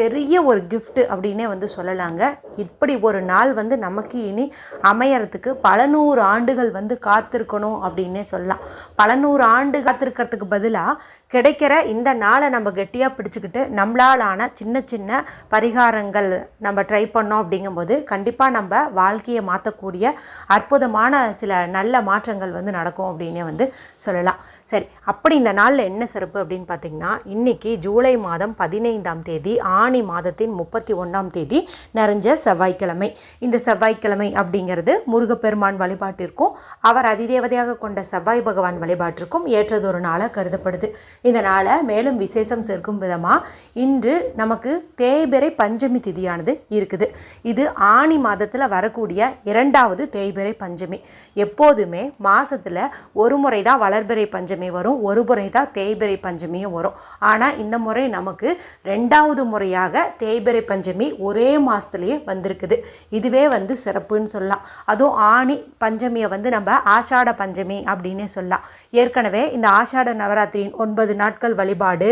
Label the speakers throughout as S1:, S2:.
S1: பெரிய ஒரு கிஃப்ட்டு அப்படின்னே வந்து சொல்லலாங்க. இப்படி ஒரு நாள் வந்து நமக்கு இனி அமையறதுக்கு பல நூறு ஆண்டுகள் வந்து காத்திருக்கணும் அப்படின்னே சொல்லலாம். பல நூறு ஆண்டு காத்திருக்கிறதுக்கு பதிலாக கிடைக்கிற இந்த நாளை நம்ம கெட்டியாக பிடிச்சிக்கிட்டு நம்மளாலான சின்ன சின்ன பரிகாரங்கள் நம்ம ட்ரை பண்ணோம் அப்படிங்கும்போது கண்டிப்பாக நம்ம வாழ்க்கையை மாற்றக்கூடிய அற்புதமான சில நல்ல மாற்றங்கள் வந்து நடக்கும் அப்படின்னே வந்து சொல்லலாம். சரி அப்படி இந்த நாளில் என்ன சிறப்பு அப்படின்னு பார்த்தீங்கன்னா இன்னைக்கு ஜூலை மாதம் பதினைந்தாம் தேதி ஆணி மாதத்தின் முப்பத்தி ஒன்றாம் தேதி நிறைஞ்ச செவ்வாய்க்கிழமை. இந்த செவ்வாய்க்கிழமை அப்படிங்கிறது முருகப்பெருமான் வழிபாட்டிற்கும் அவர் அதிதேவதையாக கொண்ட செவ்வாய் பகவான் வழிபாட்டிற்கும் ஏற்றதொரு நாளாக கருதப்படுது. இந்த நாளை மேலும் விசேஷம் சேர்க்கும் விதமாக இன்று நமக்கு தேய்பிறை பஞ்சமி திதியானது இருக்குது. இது ஆணி மாதத்தில் வரக்கூடிய இரண்டாவது தேய்பிறை பஞ்சமி. எப்போதுமே மாதத்தில் ஒரு முறை தான் வளர்பிறை பஞ்சமி வரும் ஒரு முறை தான் தேய்பிறை பஞ்சமியும் வரும். ஆனால் இந்த முறை நமக்கு ரெண்டாவது முறையாக தேய்பிறை பஞ்சமி ஒரே மாதத்துலேயே வந்திருக்குது. இதுவே வந்து சிறப்புன்னு சொல்லலாம். அதுவும் ஆணி பஞ்சமியை வந்து நம்ம ஆஷாட பஞ்சமி அப்படின்னே சொல்லலாம். ஏற்கனவே இந்த ஆஷாட நவராத்திரியின் ஒன்பது நாட்கள் வழிபாடு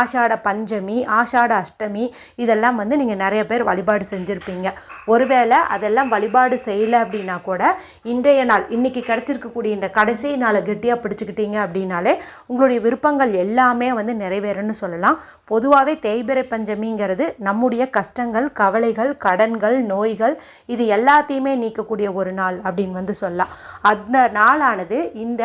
S1: ஆஷாட பஞ்சமி ஆஷாட அஷ்டமி இதெல்லாம் வந்து நீங்கள் நிறைய பேர் வழிபாடு செஞ்சுருப்பீங்க. ஒருவேளை அதெல்லாம் வழிபாடு செய்யலை அப்படின்னா கூட இன்றைய நாள் இன்றைக்கி கிடச்சிருக்கக்கூடிய இந்த கடைசி நாளை கெட்டியாக பிடிச்சிக்கிட்டீங்க அப்படின்னாலே உங்களுடைய விருப்பங்கள் எல்லாமே வந்து நிறைவேறும்னு சொல்லலாம். பொதுவாகவே தேய்பிறை அப்படிங்கிறது நம்முடைய கஷ்டங்கள் கவலைகள் கடன்கள் நோய்கள் இது எல்லாத்தையுமே நீக்கக்கூடிய ஒரு நாள் அப்படின்னு வந்து சொல்லலாம். அந்த நாளானது இந்த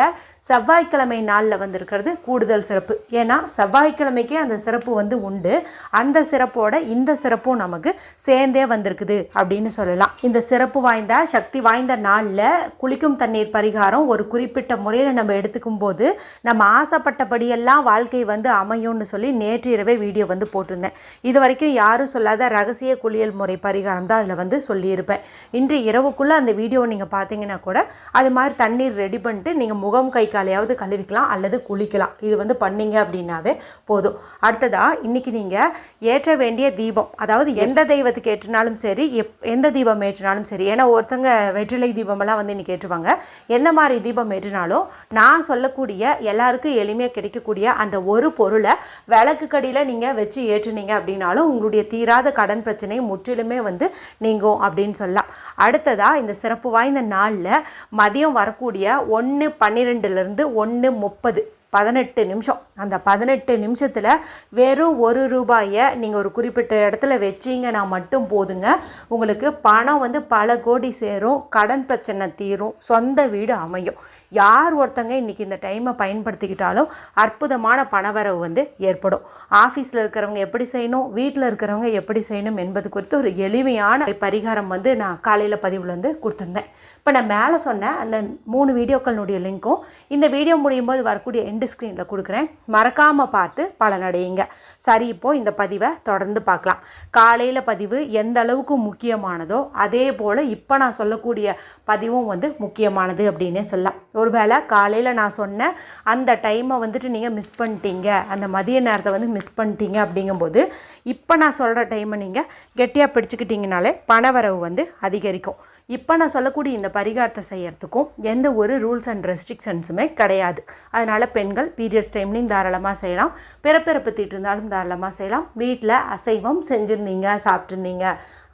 S1: செவ்வாய்க்கிழமை நாளில் வந்திருக்கிறது கூடுதல் சிறப்பு. ஏன்னா செவ்வாய்க்கிழமைக்கே அந்த சிறப்பு வந்து உண்டு. அந்த சிறப்போட இந்த சிறப்பும் நமக்கு சேர்ந்தே வந்திருக்குது அப்படின்னு சொல்லலாம். இந்த சிறப்பு வாய்ந்த சக்தி வாய்ந்த நாளில் குளிக்கும் தண்ணீர் பரிகாரம் ஒரு குறிப்பிட்ட முறையில் நம்ம எடுத்துக்கும் போது நம்ம ஆசைப்பட்டபடியெல்லாம் வாழ்க்கை வந்து அமையும்னு சொல்லி நேற்று இரவே வீடியோ வந்து போட்டிருந்தேன். இது வரைக்கும் யாரும் சொல்லாத ரகசிய குளியல் முறை பரிகாரம் தான் அதில் வந்து சொல்லியிருப்பேன். இன்று இரவுக்குள்ளே அந்த வீடியோ நீங்கள் பார்த்தீங்கன்னா கூட அது மாதிரி தண்ணீர் ரெடி பண்ணிட்டு நீங்கள் முகம் கை காலையாவது கழுவிக்கலாம் அல்லது குளிக்கலாம். இது வந்து பண்ணீங்க அப்படின்னாவே போதும். அடுத்ததாக இன்றைக்கி நீங்கள் ஏற்ற வேண்டிய தீபம். அதாவது எந்த தெய்வத்துக்கு ஏற்றினாலும் சரி எப் எந்த தீபம் ஏற்றினாலும் சரி ஏன்னா ஒருத்தங்க வெற்றிலை தீபமெல்லாம் வந்து இன்றைக்கி ஏற்றுவாங்க. எந்த மாதிரி தீபம் ஏற்றினாலும் நான் சொல்லக்கூடிய எல்லாருக்கும் எளிமையாக கிடைக்கக்கூடிய அந்த ஒரு பொருளை விளக்கு கடியில் நீங்கள் வச்சு ஏற்றுனீங்க அப்படின்னாலும் உங்களுடைய தீராத கடன் பிரச்சனை முற்றிலுமே வந்து நீங்கும் அப்படின்னு சொல்லலாம். அடுத்ததாக இந்த சிறப்பு வாய்ந்த நாளில் மதியம் வரக்கூடிய ஒன்று இருந்து ஒன்று முப்பது பதினெட்டு நிமிஷம். அந்த பதினெட்டு நிமிஷத்தில் வெறும் ஒரு ரூபாயை நீங்கள் ஒரு குறிப்பிட்ட இடத்துல வச்சீங்கன்னா மட்டும் போதுங்க. உங்களுக்கு பணம் வந்து பல கோடி சேரும் கடன் பிரச்சனை தீரும் சொந்த வீடு அமையும். யார் ஒருத்தங்க இன்றைக்கி இந்த டைமை பயன்படுத்திக்கிட்டாலும் அற்புதமான பணவரவு வந்து ஏற்படும். ஆஃபீஸில் இருக்கிறவங்க எப்படி செய்யணும் வீட்டில் இருக்கிறவங்க எப்படி செய்யணும் என்பது குறித்து ஒரு எளிமையான பரிகாரம் வந்து நான் காலையில் பதிவில் வந்து கொடுத்துருந்தேன். இப்போ நான் மேலே சொன்ன அந்த மூணு வீடியோக்களுடைய லிங்க்கும் இந்த வீடியோ முடியும் போது வரக்கூடிய எண்டு ஸ்க்ரீனில் கொடுக்குறேன். மறக்காமல் பார்த்து பலனடையுங்க. சரி இப்போது இந்த பதிவை தொடர்ந்து பார்க்கலாம். காலையில் பதிவு எந்த அளவுக்கு முக்கியமானதோ அதே போல் இப்போ நான் சொல்லக்கூடிய பதிவும் வந்து முக்கியமானது அப்படின்னே சொல்லலாம். ஒருவேளை காலையில் நான் சொன்ன அந்த டைமை வந்துட்டு நீங்கள் மிஸ் பண்ணிட்டீங்க அந்த மதிய நேரத்தை வந்து மிஸ் பண்ணிட்டீங்க அப்படிங்கும்போது இப்போ நான் சொல்கிற டைமை நீங்கள் கெட்டியாக பிடிச்சிக்கிட்டிங்கனாலே பணவரவு வந்து அதிகரிக்கும். இப்போ நான் சொல்லக்கூடிய இந்த பரிகாரத்தை செய்கிறதுக்கும் எந்த ஒரு ரூல்ஸ் அண்ட் ரெஸ்ட்ரிக்ஷன்ஸுமே கிடையாது. அதனால் பெண்கள் பீரியட்ஸ் டைம்லையும் தாராளமாக செய்யலாம். பிறப்பிறப்பு தீட்டு இருந்தாலும் தாராளமாக செய்யலாம். வீட்டில் அசைவம் செஞ்சுருந்தீங்க சாப்பிட்ருந்தீங்க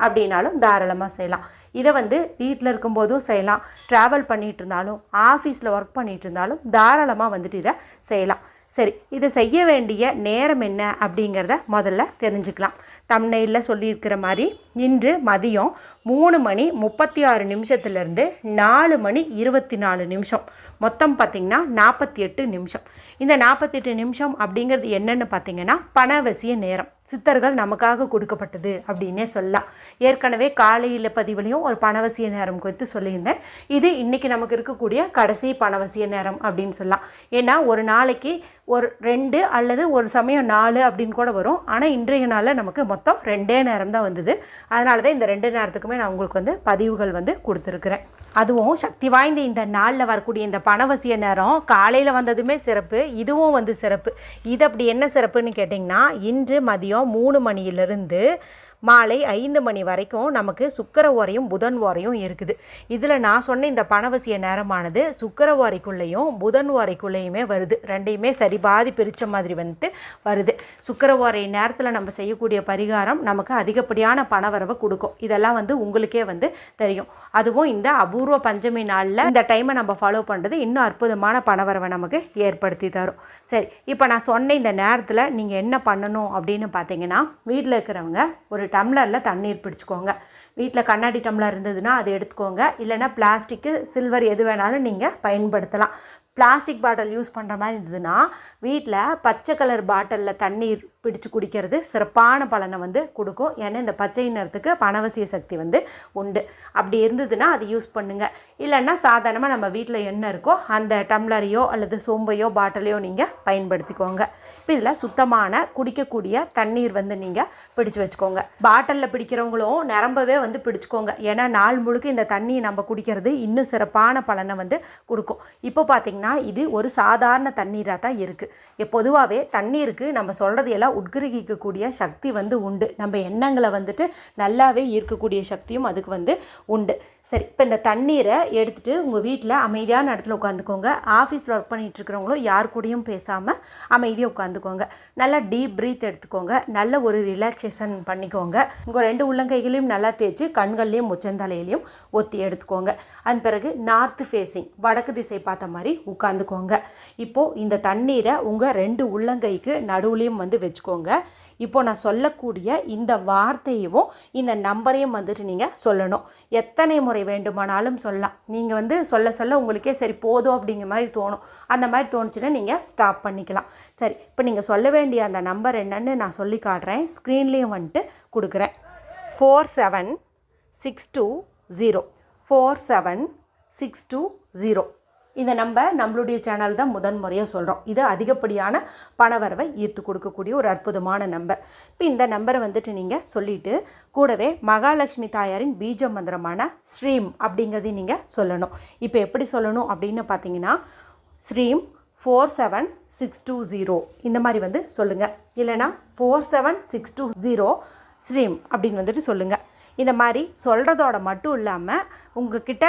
S1: அப்படின்னாலும் தாராளமாக செய்யலாம். இதை வந்து வீட்டில் இருக்கும்போதும் செய்யலாம். ட்ராவல் பண்ணிகிட்டு இருந்தாலும் ஆஃபீஸில் ஒர்க் பண்ணிகிட்டு இருந்தாலும் தாராளமாக வந்துட்டு இதை செய்யலாம். சரி இதை செய்ய வேண்டிய நேரம் என்ன அப்படிங்கிறத முதல்ல தெரிஞ்சுக்கலாம். தம்னையில் சொல்லியிருக்கிற மாதிரி இன்று மதியம் மூணு மணி முப்பத்தி ஆறு நிமிஷத்துலேருந்து நாலு மணி இருபத்தி நாலு நிமிஷம். மொத்தம் பார்த்திங்கன்னா நாற்பத்தி எட்டு நிமிஷம். இந்த நாற்பத்தெட்டு நிமிஷம் அப்படிங்கிறது என்னென்னு பார்த்தீங்கன்னா பணவசிய நேரம். சித்தர்கள் நமக்காக கொடுக்கப்பட்டது அப்படின்னே சொல்லலாம். ஏற்கனவே காலையில் பதிவுலையும் ஒரு பணவசிய நேரம் குறித்து சொல்லியிருந்தேன். இது இன்றைக்கி நமக்கு இருக்கக்கூடிய கடைசி பணவசிய நேரம் அப்படின்னு சொல்லலாம். ஏன்னா ஒரு நாளைக்கு ஒரு ரெண்டு அல்லது ஒரு சமயம் நாலு அப்படின்னு கூட வரும். ஆனால் இன்றைய நாளில் நமக்கு மொத்தம் ரெண்டே நேரம் தான் வந்தது. அதனால தான் இந்த ரெண்டு நேரத்துக்குமே நான் உங்களுக்கு வந்து பதிவுகள் வந்து கொடுத்துருக்குறேன். அதுவும் சக்தி வாய்ந்த இந்த நாளில் வரக்கூடிய இந்த பணவசிய நேரம் காலையில் வந்ததுமே சிறப்பு இதுவும் வந்து சிறப்பு. இது அப்படி என்ன சிறப்புன்னு கேட்டிங்கன்னா இன்று மதியம் மூணு மணியிலிருந்து மாலை ஐந்து மணி வரைக்கும் நமக்கு சுக்கர ஓரையும் புதன் ஓரையும் இருக்குது. இதில் நான் சொன்ன இந்த பணவசிய நேரமானது சுக்கர ஓரைக்குள்ளேயும் புதன் ஓரைக்குள்ளேயுமே வருது. ரெண்டையுமே சரி பாதி பிரித்த மாதிரி வந்துட்டு வருது. சுக்கர ஓரை நேரத்தில் நம்ம செய்யக்கூடிய பரிகாரம் நமக்கு அதிகப்படியான பணவரவை கொடுக்கும். இதெல்லாம் வந்து உங்களுக்கே வந்து தெரியும். அதுவும் இந்த அபூர்வ பஞ்சமி நாளில் இந்த டைமை நம்ம ஃபாலோ பண்ணுறது இன்னும் அற்புதமான பணவரவை நமக்கு ஏற்படுத்தி தரும். சரி இப்போ நான் சொன்ன இந்த நேரத்தில் நீங்கள் என்ன பண்ணணும் அப்படின்னு பார்த்தீங்கன்னா வீட்டில் இருக்கிறவங்க ஒரு டம்ளரில் தண்ணீர் பிடிச்சிக்கோங்க. வீட்டில் கண்ணாடி டம்ளர் இருந்ததுன்னா அதை எடுத்துக்கோங்க. இல்லைன்னா பிளாஸ்டிக்கு சில்வர் எது வேணாலும் நீங்கள் பயன்படுத்தலாம். பிளாஸ்டிக் பாட்டில் யூஸ் பண்ணுற மாதிரி இருந்ததுன்னா வீட்டில் பச்சை கலர் பாட்டிலில் தண்ணீர் பிடிச்சு குடிக்கிறது சிறப்பான பலனை வந்து கொடுக்கும். ஏன்னா இந்த பச்சை நிறத்துக்கு பணவசிய சக்தி வந்து உண்டு. அப்படி இருந்ததுன்னா அது யூஸ் பண்ணுங்கள் இல்லைன்னா சாதாரணமாக நம்ம வீட்டில் என்ன இருக்கோ அந்த டம்ளரையோ அல்லது சோம்பையோ பாட்டிலையோ நீங்கள் பயன்படுத்திக்கோங்க. இப்போ இதில் சுத்தமான குடிக்கக்கூடிய தண்ணீர் வந்து நீங்கள் பிடிச்சு வச்சுக்கோங்க. பாட்டிலில் பிடிக்கிறவங்களும் நிரம்பவே வந்து பிடிச்சிக்கோங்க. ஏன்னா நாள் முழுக்க இந்த தண்ணியை நம்ம குடிக்கிறது இன்னும் சிறப்பான பலனை வந்து கொடுக்கும். இப்போ பார்த்திங்கன்னா ஆனால் இது ஒரு சாதாரண தண்ணீராக தான் இருக்குது பொதுவாகவே தண்ணீருக்கு நம்ம சொல்கிறது எல்லாம் உட்கிரகிக்கக்கூடிய சக்தி வந்து உண்டு. நம்ம எண்ணங்களை வந்துட்டு நல்லாவே ஈர்க்கக்கூடிய சக்தியும் அதுக்கு வந்து உண்டு. சரி இப்போ இந்த தண்ணீரை எடுத்துகிட்டு உங்கள் வீட்டில் அமைதியான இடத்துல உட்காந்துக்கோங்க. ஆஃபீஸில் ஒர்க் பண்ணிகிட்டு இருக்கிறவங்களும் யார் கூடயும் பேசாமல் அமைதியாக உட்காந்துக்கோங்க. நல்லா டீப் ப்ரீத் எடுத்துக்கோங்க. நல்ல ஒரு ரிலாக்ஸேஷன் பண்ணிக்கோங்க. உங்கள் ரெண்டு உள்ளங்கைகளையும் நல்லா தேய்ச்சி கண்கள்லேயும் முச்சந்தலையிலையும் ஒத்தி எடுத்துக்கோங்க. அதன் பிறகு நார்த்து ஃபேஸிங் வடக்கு திசை பார்த்த மாதிரி உட்காந்துக்கோங்க. இப்போது இந்த தண்ணீரை உங்கள் ரெண்டு உள்ளங்கைக்கு நடுவுலையும் வந்து வச்சுக்கோங்க. இப்போ நான் சொல்லக்கூடிய இந்த வார்த்தையும் இந்த நம்பரையும் வந்துட்டு நீங்கள் சொல்லணும். எத்தனை முறை வேண்டுமானாலும் சொல்லலாம். நீங்கள் வந்து சொல்ல சொல்ல உங்களுக்கே சரி போதும் அப்படிங்கிற மாதிரி தோணும். அந்த மாதிரி தோணுச்சுன்னா நீங்கள் ஸ்டாப் பண்ணிக்கலாம். சரி இப்போ நீங்கள் சொல்ல வேண்டிய அந்த நம்பர் என்னன்னு நான் சொல்லி காட்டுறேன். ஸ்க்ரீன்லேயும் வந்துட்டு கொடுக்குறேன். Four seven six two zero four seven six two zero இந்த நம்ம நம்மளுடைய சேனல் தான் முதன் முறையாக சொல்கிறோம் இது அதிகப்படியான பணவரவை ஈர்த்து கொடுக்கக்கூடிய ஒரு அற்புதமான நம்பர் இப்போ இந்த நம்பரை வந்துட்டு நீங்கள் சொல்லிவிட்டு கூடவே மகாலட்சுமி தாயாரின் பீஜ மந்திரமான ஸ்ரீம் அப்படிங்கிறதையும் நீங்கள் சொல்லணும். இப்போ எப்படி சொல்லணும் அப்படின்னு பார்த்தீங்கன்னா ஸ்ரீம் four seven six two zero இந்த மாதிரி வந்து சொல்லுங்கள் இல்லைனா four seven six two zero ஸ்ரீம் அப்படின்னு வந்துட்டு சொல்லுங்கள் இந்த மாதிரி சொல்கிறதோட மட்டும் இல்லாமல் உங்ககிட்ட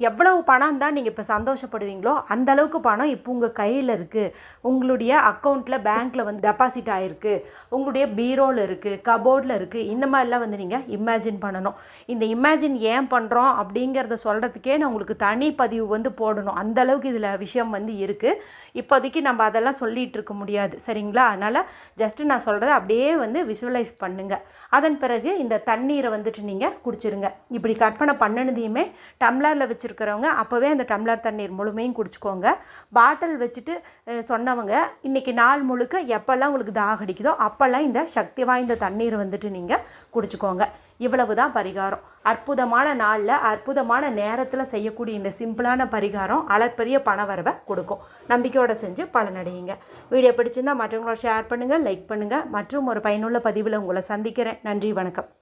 S1: எவ்வளவு பணம் தான் நீங்கள் இப்போ சந்தோஷப்படுவீங்களோ அந்த அளவுக்கு பணம் இப்போ உங்கள் கையில் இருக்குது உங்களுடைய அக்கௌண்ட்டில் பேங்க்கில் வந்து டெபாசிட் ஆகிருக்கு உங்களுடைய பீரோவில் இருக்குது கபோர்டில் இருக்குது இந்த மாதிரிலாம் வந்து நீங்கள் இமேஜின் பண்ணணும். இந்த இமேஜின் ஏன் பண்ணுறோம் அப்படிங்கிறத சொல்கிறதுக்கே நான் உங்களுக்கு தனி பதிவு வந்து போடணும். அந்த அளவுக்கு இதில் விஷயம் வந்து இருக்குது இப்போதைக்கு நம்ம அதெல்லாம் சொல்லிகிட்டு இருக்க முடியாது. சரிங்களா? அதனால் ஜஸ்ட்டு நான் சொல்கிறத அப்படியே வந்து விஷுவலைஸ் பண்ணுங்கள் அதன் பிறகு இந்த தண்ணீரை வந்துட்டு நீங்கள் குடிச்சிருங்க. இப்படி கற்பனை பண்ணினதையுமே டம்ளரில் வச்சு வச்சுருக்கிறவங்க அப்போவே அந்த டம்ளர் தண்ணீர் முழுமையும் குடிச்சிக்கோங்க. பாட்டில் வச்சுட்டு சொன்னவங்க இன்றைக்கி நாள் முழுக்க எப்போல்லாம் உங்களுக்கு தாகடிக்குதோ அப்போல்லாம் இந்த சக்தி வாய்ந்த தண்ணீர் வந்துட்டு நீங்கள் குடிச்சிக்கோங்க. இவ்வளவு தான் பரிகாரம். அற்புதமான நாளில் அற்புதமான நேரத்தில் செய்யக்கூடிய இந்த சிம்பிளான பரிகாரம் அளப்பரிய பணவரவை கொடுக்கும். நம்பிக்கையோடு செஞ்சு பலனடையுங்க. வீடியோ பிடிச்சிருந்தால் மற்றவங்களோட ஷேர் பண்ணுங்கள் லைக் பண்ணுங்கள் மற்றும் ஒரு பயனுள்ள பதிவில் உங்களை சந்திக்கிறேன். நன்றி வணக்கம்.